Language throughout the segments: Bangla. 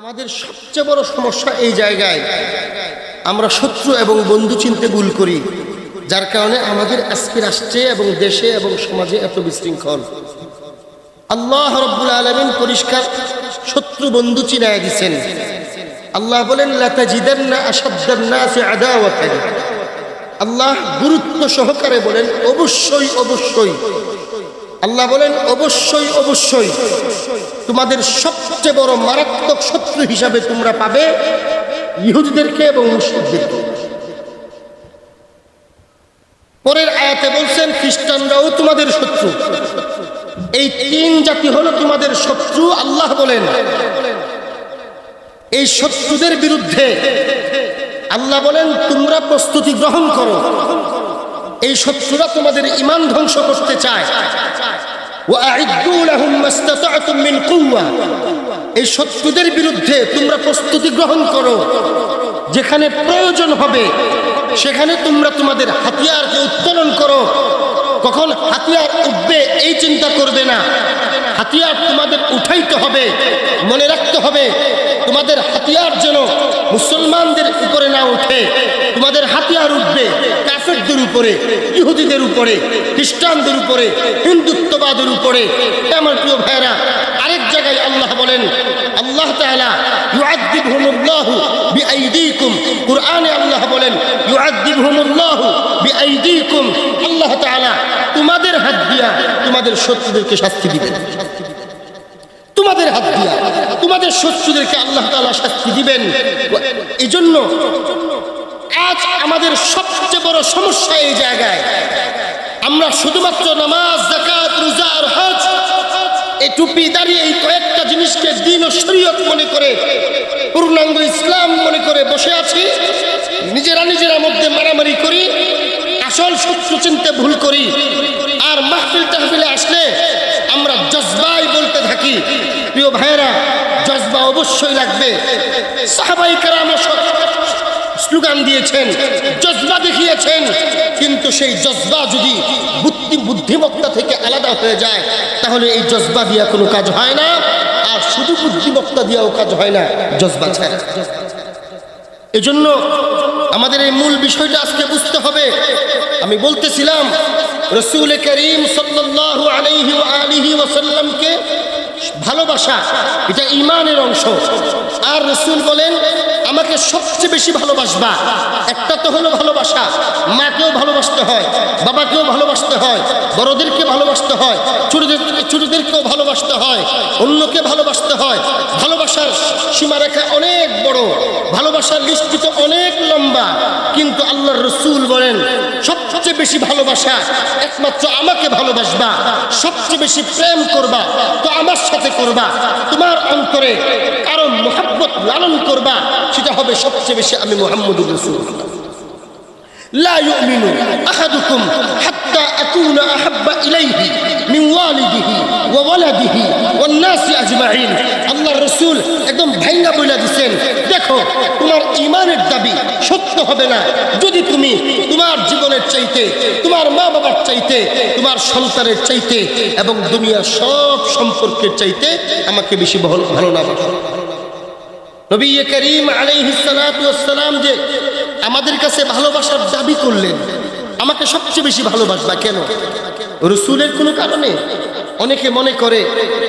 আমাদের সবচেয়ে বড় সমস্যা এই জায়গায়, আমরা শত্রু এবং বন্ধু চিনতে ভুল করি, যার কারণে আমাদের আজকে রাষ্ট্রে এবং দেশে এবং সমাজে এত বিশৃঙ্খল। আল্লাহ রব্বুল আলমিন পরিষ্কার শত্রু বন্ধু চিনায় দিচ্ছেন আল্লাহ বলেন লাতাজিদান্না আসাদ্দান্নাসি আদাওয়াতান। আল্লাহ গুরুত্ব সহকারে বলেন, অবশ্যই অবশ্যই। আল্লাহ বলেন, অবশ্যই অবশ্যই তোমাদের সবচেয়ে বড় মারাত্মক শত্রু হিসাবে তোমরা পাবে ইহুদিদেরকে এবং মুসলিমদেরকে। পরের আয়াতে বলছেন, খ্রিস্টানরাও তোমাদের শত্রু। এই তিন জাতি হলো তোমাদের শত্রু, আল্লাহ বলেন। এই শত্রুদের বিরুদ্ধে আল্লাহ বলেন, তোমরা প্রস্তুতি গ্রহণ করো। এই শত্রুরা তোমাদের ইমান ধ্বংস করতে চায়। এই শত্রুদের বিরুদ্ধে তোমরা প্রস্তুতি গ্রহণ করো। যেখানে প্রয়োজন হবে, সেখানে তোমরা তোমাদের হাতিয়ারকে উত্তোলন করো। কখন হাতিয়ার উঠবে এই চিন্তা করবে না। হাতিয়ার তোমাদের উঠাইতে হবে, মনে রাখতে হবে। তোমাদের হাতিয়ার যেন মুসলমানদের উপরে না উঠে তোমাদের হাতিয়ার উঠবে কাফেরদের উপরে, ইহুদিদের উপরে, খ্রিস্টানদের উপরে, হিন্দুত্ববাদের উপরে। আমার প্রিয় ভাইরা আরেক জায়গায় আল্লাহ বলেন, আল্লাহ তাআলা আল্লাহ বলেন আল্লাহ তোমাদের হাত দিয়া তোমাদের শত্রুদেরকে শাস্তি দিবেন। তোমাদের শত্রুদেরকে আল্লাহ তাআলা শাস্তি দিবেন। এই জন্য আজ আমাদের সবচেয়ে বড় সমস্যা এই জায়গায়। আমরা শুধুমাত্র নামাজ জাকাত রোজা আর হজ, এই টুপি দাঁড়িয়ে এই কয়েকটা জিনিসকে দিন ও শরীয়ত মনে করে, পূর্ণাঙ্গ ইসলাম মনে করে বসে আছি, নিজেরা নিজেরা মধ্যে মারামারি করি, আসল শত্রু চিনতে ভুল করি, আর মাহফিল তাহফিলে আসলে আমরা জজবাই বলতে থাকি। প্রিয় ভাইয়েরা জজবা অবশ্যই লাগবে। সাহাবাই কারাম স্লোগান দিয়েছেন, জজবা দেখিয়েছেন, কিন্তু সেই জজবা যদি বুদ্ধি বুদ্ধিমত্তা থেকে আলাদা হয়ে যায়, তাহলে এই জজবা দিয়া কোনো কাজ হয় না, আর শুধু বুদ্ধিমত্তা দিয়েও কাজ হয় না, জজবা ছাড়া। এজন্য আমাদের এই মূল বিষয়টা আজকে বুঝতে হবে। আমি বলতেছিলাম, রসুল করিম সাল্লাল্লাহু আলাইহি ওয়া আলিহি ওয়াসাল্লামকে ভালোবাসা, এটা ইমানের অংশ। আর রসুল বলেন, আমাকে সবচেয়ে বেশি ভালোবাসবা। একটা তো হলো ভালোবাসা, মাকেও ভালোবাসতে হয়, বাবাকেও ভালোবাসতে হয়, বড়দেরকে ভালোবাসতে হয়, ছোটদের, ছোটদেরকেও ভালোবাসতে হয়, অন্যকে ভালোবাসতে হয়। ভালোবাসার সীমারেখা অনেক বড়, ভালোবাসার লিস্টিত অনেক লম্বা। কিন্তু আল্লাহর রসুল বলেন সবচেয়ে বেশি ভালোবাসা একমাত্র আমাকে ভালোবাসবা সবচেয়ে বেশি প্রেম করবা তো আমার সাথে করবা তোমার অন্তরে কারো মোহাব্বত লালন করবা সেটা হবে সবচেয়ে বেশি আমি মোহাম্মদুর রসুল لا يؤمن أحدكم حتى أكون أحب إليه একদম দেখো, তোমার দাবি সত্য হবে না। যদি তুমি তোমার জীবনের চাইতে, তোমার মা বাবার চাইতে, তোমার চাইতে এবং দুনিয়ার সব সম্পর্কের চাইতে আমাকে বেশি ভালো না করিম যে আমাদের কাছে ভালোবাসার দাবি করলেন, আমাকে সবচেয়ে বেশি ভালোবাসবা কেন? রসুলের কোনো কারণে? অনেকে মনে করে,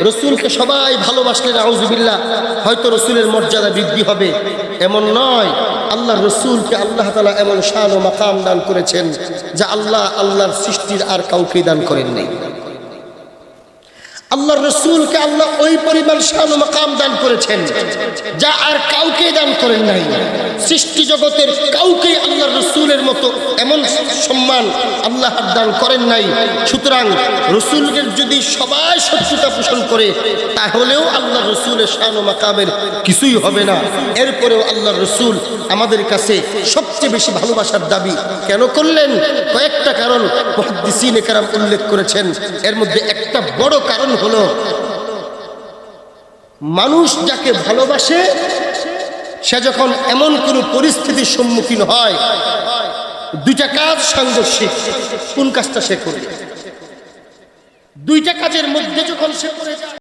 রসুলকে সবাই ভালোবাসলে রাউজবিল্লা হয়তো রসুলের মর্যাদা বৃদ্ধি হবে। এমন নয়, আল্লাহ রসুলকে আল্লাহ তালা এমন শান ও মাকাম দান করেছেন, যা আল্লাহ আল্লাহর সৃষ্টির আর কাউকে দান করেননি। আল্লাহ রসুলকে আল্লাহ ওই পরিমাণ শান মাকাম দান করেছেন, যা আর কাউকে দান করেন নাই। সৃষ্টি জগতের কাউকে আল্লাহ রসুলের মতো এমন সম্মান আল্লাহ দান করেন নাই। সুতরাং রসুলের যদি সবাই শত্রুতা পোষণ করে, তাহলেও আল্লাহ রসুলের শান ও মাকামের কিছুই হবে না। এরপরেও আল্লাহ রসুল আমাদের কাছে সবচেয়ে বেশি ভালোবাসার দাবি কেন করলেন? কয়েকটা কারণ কারাম উল্লেখ করেছেন। এর মধ্যে একটা বড় কারণ হলো, মানুষ যাকে ভালোবাসে, সে যখন এমন কোনো পরিস্থিতির সম্মুখীন হয়, দুইটা কাজ সাংঘর্ষিক। কোন কাজটা সে করবে দুইটা কাজের মধ্যে যখন সে করে যায়